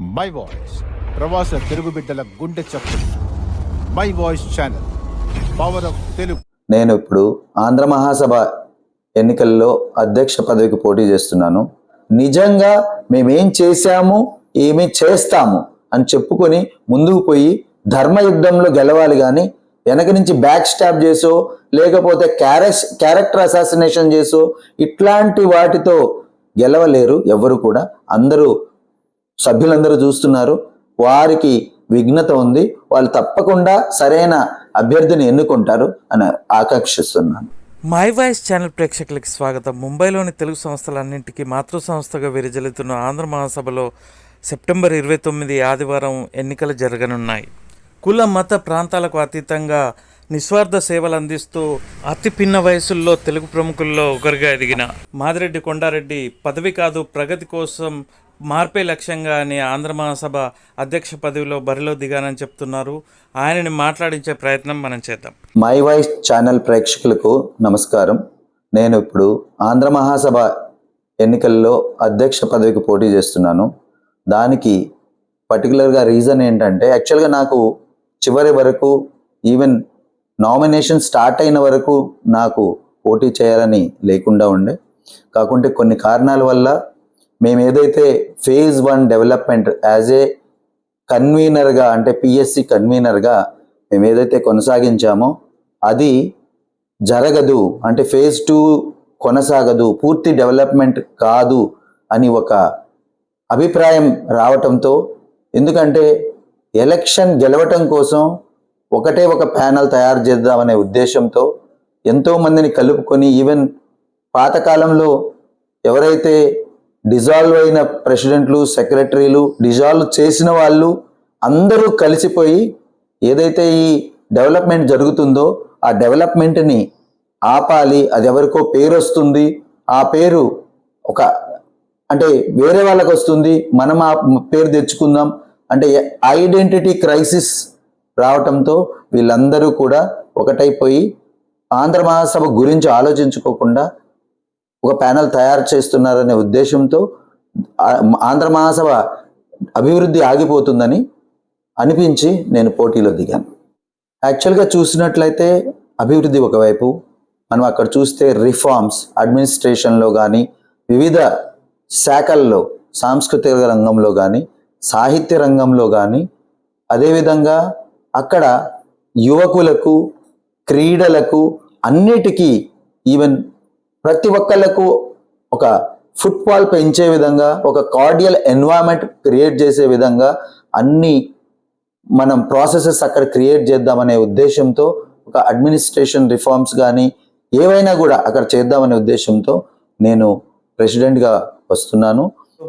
My voice ప్రవాస తెలుగు బిడ్డల గుండె చప్పుడు. My voice channel power of Telugu నేను ఇప్పుడు ఆంధ్ర మహాసభ ఎన్నికల్లో అధ్యక్ష పదవికి పోటీ చేస్తున్నాను. నిజంగా మేమేం చేశాము ఏమి చేస్తాము అని చెప్పుకొని ముందుకు పోయి ధర్మ యుద్ధంలో గెలవాలి కానీ వెనక నుంచి బ్యాక్ స్టాప్ చేసో లేకపోతే క్యారెస్ క్యారెక్టర్ అసాసినేషన్ చేసో ఇట్లాంటి వాటితో గెలవలేరు ఎవరు కూడా. అందరూ సభ్యులందరూ చూస్తున్నారు. వారికి విఘ్నత ఉంది. వాళ్ళు తప్పకుండా సరైన అభ్యర్థిని ఎన్నుకుంటారు అని ఆకాంక్షిస్తున్నాను. మై వాయిస్ ఛానల్ ప్రేక్షకులకి స్వాగతం. ముంబైలోని తెలుగు సంస్థలన్నింటికీ మాతృ సంస్థగా విరజలుతున్న ఆంధ్ర మహాసభలో సెప్టెంబర్ ఇరవై తొమ్మిది ఆదివారం ఎన్నికలు జరగనున్నాయి. కుల మత ప్రాంతాలకు అతీతంగా నిస్వార్థ సేవలు అందిస్తూ అతి పిన్న వయసుల్లో తెలుగు ప్రముఖుల్లో ఒకరిగా ఎదిగిన మాదిరెడ్డి కొండారెడ్డి పదవి కాదు ప్రగతి కోసం మార్పే లక్ష్యంగా అని ఆంధ్ర మహాసభ అధ్యక్ష పదవిలో బరిలో దిగానని చెప్తున్నారు. ఆయనని మాట్లాడించే ప్రయత్నం మనం చేద్దాం. మై వాయిస్ ఛానల్ ప్రేక్షకులకు నమస్కారం. నేను ఇప్పుడు ఆంధ్ర మహాసభ ఎన్నికల్లో అధ్యక్ష పదవికి పోటీ చేస్తున్నాను. దానికి పర్టికులర్గా రీజన్ ఏంటంటే యాక్చువల్గా నాకు చివరి వరకు ఈవెన్ నామినేషన్ స్టార్ట్ అయిన వరకు నాకు పోటీ చేయాలని లేకుండా ఉండే. కాకుంటే కొన్ని కారణాల వల్ల మేము ఏదైతే phase one development as a కన్వీనర్గా అంటే పిఎస్సి కన్వీనర్గా మేము ఏదైతే కొనసాగించామో అది జరగదు అంటే ఫేజ్ టూ కొనసాగదు పూర్తి డెవలప్మెంట్ కాదు అని ఒక అభిప్రాయం రావటంతో ఎందుకంటే ఎలక్షన్ గెలవటం కోసం ఒకటే ఒక ప్యానల్ తయారు చేద్దామనే ఉద్దేశంతో ఎంతోమందిని కలుపుకొని ఈవెన్ పాతకాలంలో ఎవరైతే డిజాల్వ్ అయిన ప్రెసిడెంట్లు సెక్రటరీలు డిజాల్వ్ చేసిన వాళ్ళు అందరూ కలిసిపోయి ఏదైతే ఈ డెవలప్మెంట్ జరుగుతుందో ఆ డెవలప్మెంట్ని ఆపాలి. అది ఎవరికో పేరు వస్తుంది. ఆ పేరు ఒక అంటే వేరే వాళ్ళకి వస్తుంది. మనం ఆ పేరు తెచ్చుకుందాం. అంటే ఐడెంటిటీ క్రైసిస్ రావటంతో వీళ్ళందరూ కూడా ఒకటైపోయి ఆంధ్ర మహాసభ గురించి ఆలోచించుకోకుండా ఒక ప్యానల్ తయారు చేస్తున్నారనే ఉద్దేశంతో ఆంధ్ర మహాసభ అభివృద్ధి ఆగిపోతుందని అనిపించి నేను పోటీలో దిగాను. యాక్చువల్గా చూసినట్లయితే అభివృద్ధి ఒకవైపు మనం అక్కడ చూస్తే రిఫార్మ్స్ అడ్మినిస్ట్రేషన్లో కానీ వివిధ శాఖల్లో సాంస్కృతిక రంగంలో కానీ సాహిత్య రంగంలో కానీ అదేవిధంగా అక్కడ యువకులకు క్రీడలకు అన్నిటికీ ఈవెన్ ప్రతి ఒక్కళ్ళకు ఒక ఫుట్బాల్ పెంచే విధంగా ఒక కార్డియల్ ఎన్వైరన్మెంట్ క్రియేట్ చేసే విధంగా అన్ని మనం ప్రాసెసెస్ అక్కడ క్రియేట్ చేద్దామనే ఉద్దేశంతో ఒక అడ్మినిస్ట్రేషన్ రిఫార్మ్స్ కానీ ఏవైనా కూడా అక్కడ చేద్దామనే ఉద్దేశంతో నేను ప్రెసిడెంట్గా వస్తున్నాను.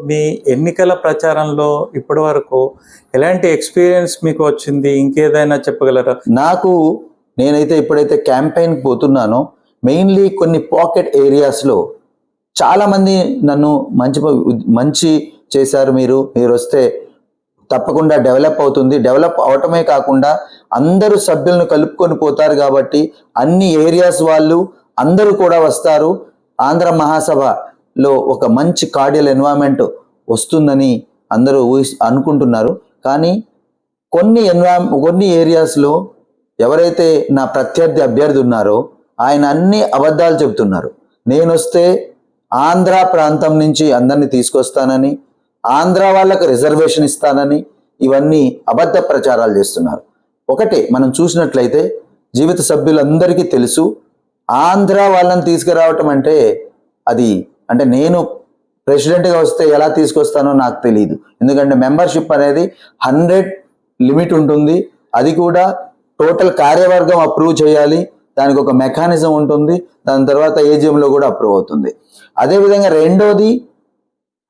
మీ ఎన్నికల ప్రచారంలో ఇప్పటి వరకు ఎలాంటి ఎక్స్పీరియన్స్ మీకు వచ్చింది? ఇంకేదైనా చెప్పగలరా? నాకు నేనైతే ఎప్పుడైతే క్యాంపెయిన్కి పోతున్నానో. మెయిన్లీ కొన్ని పాకెట్ ఏరియాస్లో చాలామంది నన్ను మంచి మంచి చేశారు మీరు. మీరు వస్తే తప్పకుండా డెవలప్ అవుతుంది. డెవలప్ అవటమే కాకుండా అందరూ సభ్యులను కలుపుకొని పోతారు కాబట్టి అన్ని ఏరియాస్ వాళ్ళు అందరూ కూడా వస్తారు. ఆంధ్ర మహాసభలో ఒక మంచి కార్డియల్ ఎన్వైరన్మెంట్ వస్తుందని అందరూ ఊహి అనుకుంటున్నారు. కానీ కొన్ని ఎన్వా కొన్ని ఏరియాస్లో ఎవరైతే నా ప్రత్యర్థి అభ్యర్థి ఉన్నారో ఆయన అన్ని అబద్ధాలు చెబుతున్నారు. నేను వస్తే ఆంధ్ర ప్రాంతం నుంచి అందరిని తీసుకొస్తానని ఆంధ్ర వాళ్ళకు రిజర్వేషన్ ఇస్తానని ఇవన్నీ అబద్ధ ప్రచారాలు చేస్తున్నారు. ఒకటే మనం చూసినట్లయితే జీవిత సభ్యులందరికీ తెలుసు ఆంధ్ర వాళ్ళని తీసుకురావటం అంటే అది అంటే నేను ప్రెసిడెంట్గా వస్తే ఎలా తీసుకొస్తానో నాకు తెలియదు ఎందుకంటే మెంబర్షిప్ అనేది హండ్రెడ్ లిమిట్ ఉంటుంది. అది కూడా టోటల్ కార్యవర్గం అప్రూవ్ చేయాలి. దానికి ఒక మెకానిజం ఉంటుంది దాని తర్వాత ఏజిఎంలో కూడా అప్రూవ్ అవుతుంది. అదేవిధంగా రెండోది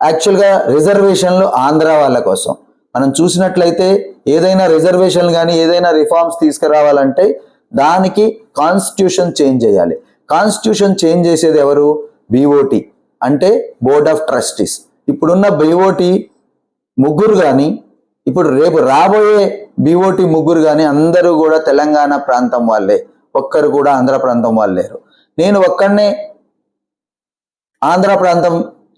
యాక్చువల్గా రిజర్వేషన్లు ఆంధ్ర వాళ్ళ కోసం. మనం చూసినట్లయితే ఏదైనా రిజర్వేషన్ కానీ ఏదైనా రిఫార్మ్స్ తీసుకురావాలంటే దానికి కాన్స్టిట్యూషన్ చేంజ్ చేయాలి. కాన్స్టిట్యూషన్ చేంజ్ చేసేది ఎవరు? బీఓటి అంటే బోర్డ్ ఆఫ్ ట్రస్టీస్ ఇప్పుడున్న బీఓటి ముగ్గురు కానీ ఇప్పుడు రేపు రాబోయే బీఓటి ముగ్గురు కానీ అందరూ కూడా తెలంగాణ ప్రాంతం వాళ్ళే. ఒక్కరు కూడా ఆంధ్ర ప్రాంతం వాళ్ళు లేరు. నేను ఒక్కడనే ఆంధ్ర ప్రాంతం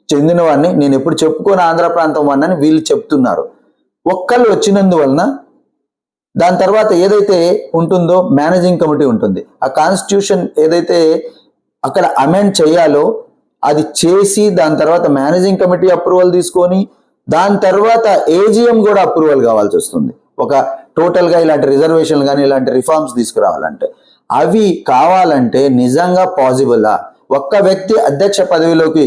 చెందినవాడిని నేను ఎప్పుడు చెప్పుకోని ఆంధ్ర ప్రాంతం వాడిని వీళ్ళు చెప్తున్నారు. ఒక్కళ్ళు వచ్చినందువలన దాని తర్వాత ఏదైతే ఉంటుందో మేనేజింగ్ కమిటీ ఉంటుంది. ఆ కాన్స్టిట్యూషన్ ఏదైతే అక్కడ అమెండ్ చేయాలో అది చేసి దాని తర్వాత మేనేజింగ్ కమిటీ అప్రూవల్ తీసుకొని దాని తర్వాత ఏజిఎం కూడా అప్రూవల్ కావాల్సి వస్తుంది. ఒక టోటల్గా ఇలాంటి రిజర్వేషన్లు కానీ ఇలాంటి రిఫార్మ్స్ తీసుకురావాలంటే. అవి కావాలంటే నిజంగా పాసిబులా ఒక్క వ్యక్తి అధ్యక్ష పదవిలోకి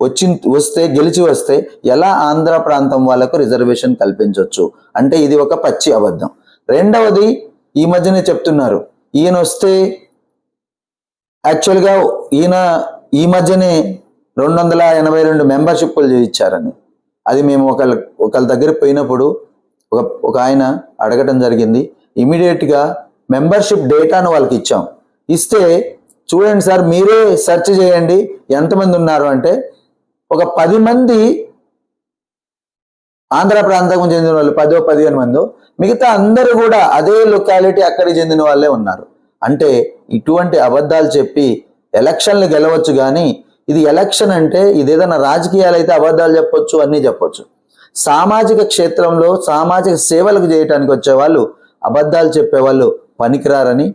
వచ్చి వస్తే గెలిచి వస్తే ఎలా ఆంధ్ర ప్రాంతం వాళ్ళకు రిజర్వేషన్ కల్పించవచ్చు అంటే ఇది ఒక పచ్చి అబద్ధం. రెండవది ఈ మధ్యనే చెప్తున్నారు. ఈయన వస్తే యాక్చువల్గా ఈయన ఈ మధ్యనే రెండు వందల ఎనభై రెండు మెంబర్షిప్లు ఇచ్చారని అది మేము ఒకళ్ళ ఒకళ్ళ దగ్గర పోయినప్పుడు ఒక ఒక ఆయన అడగటం జరిగింది. ఇమీడియట్గా మెంబర్షిప్ డేటాను వాళ్ళకి ఇచ్చాం. ఇస్తే చూడండి సార్ మీరే సెర్చ్ చేయండి ఎంతమంది ఉన్నారు అంటే ఒక పది మంది ఆంధ్ర ప్రాంతం చెందిన వాళ్ళు పదో పదిహేను మందో మిగతా అందరూ కూడా అదే లొకాలిటీ అక్కడికి చెందిన వాళ్ళే ఉన్నారు. అంటే ఇటువంటి అబద్ధాలు చెప్పి ఎలక్షన్లు గెలవచ్చు కానీ ఇది ఎలక్షన్ అంటే ఇది ఏదైనా రాజకీయాలు అయితే అబద్ధాలు చెప్పొచ్చు అన్నీ చెప్పొచ్చు. సామాజిక క్షేత్రంలో సామాజిక సేవలకు చేయటానికి వచ్చే వాళ్ళు అబద్ధాలు చెప్పేవాళ్ళు పనికిరారని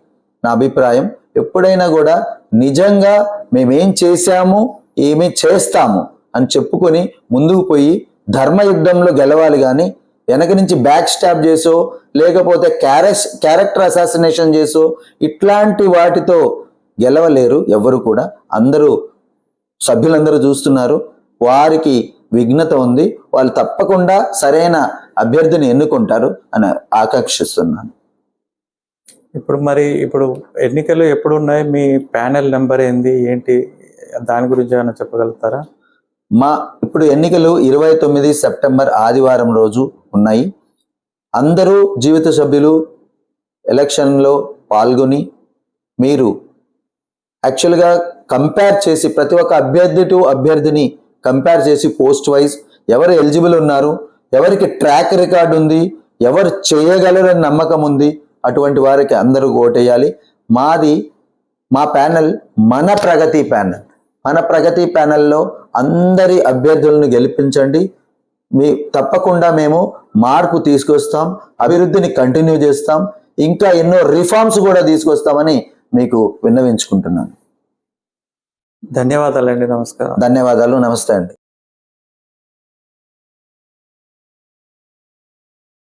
నా అభిప్రాయం. ఎప్పుడైనా కూడా నిజంగా మేమేం చేశాము ఏమి చేస్తాము అని చెప్పుకొని ముందుకు పోయి ధర్మయుద్ధంలో గెలవాలి కానీ వెనక నుంచి బ్యాక్ స్టాప్ చేసో లేకపోతే క్యారెస్ క్యారెక్టర్ అసాసినేషన్ చేసో ఇట్లాంటి వాటితో గెలవలేరు ఎవరు కూడా. అందరూ సభ్యులందరూ చూస్తున్నారు. వారికి విఘ్నత ఉంది. వాళ్ళు తప్పకుండా సరైన అభ్యర్థిని ఎన్నుకుంటారు అని ఆకాంక్షిస్తున్నాను. ఇప్పుడు మరి ఇప్పుడు ఎన్నికలు ఎప్పుడు ఉన్నాయి మీ ప్యానెల్ నెంబర్ ఏంది? ఏంటి? దాని గురించి ఏమైనా చెప్పగలుగుతారా? మా ఇప్పుడు ఎన్నికలు ఇరవై తొమ్మిది సెప్టెంబర్ ఆదివారం రోజు ఉన్నాయి. అందరూ జీవిత సభ్యులు ఎలక్షన్లో పాల్గొని మీరు యాక్చువల్గా కంపేర్ చేసి ప్రతి ఒక్క అభ్యర్థి టు అభ్యర్థిని కంపేర్ చేసి పోస్ట్ వైజ్ ఎవరు ఎలిజిబుల్ ఉన్నారు? ఎవరికి ట్రాక్ రికార్డ్ ఉంది? ఎవరు చేయగలరని నమ్మకం ఉంది? అటువంటి వారికి అందరూ ఓటేయాలి. మాది మా ప్యానెల్ మన ప్రగతి ప్యానెల్. మన ప్రగతి ప్యానెల్లో అందరి అభ్యర్థులను గెలిపించండి. మీ తప్పకుండా మేము మార్పు తీసుకొస్తాం అభివృద్ధిని కంటిన్యూ చేస్తాం ఇంకా ఎన్నో రిఫార్మ్స్ కూడా తీసుకొస్తామని మీకు విన్నవించుకుంటున్నాను. ధన్యవాదాలండి నమస్కారం. ధన్యవాదాలు నమస్తే అండి.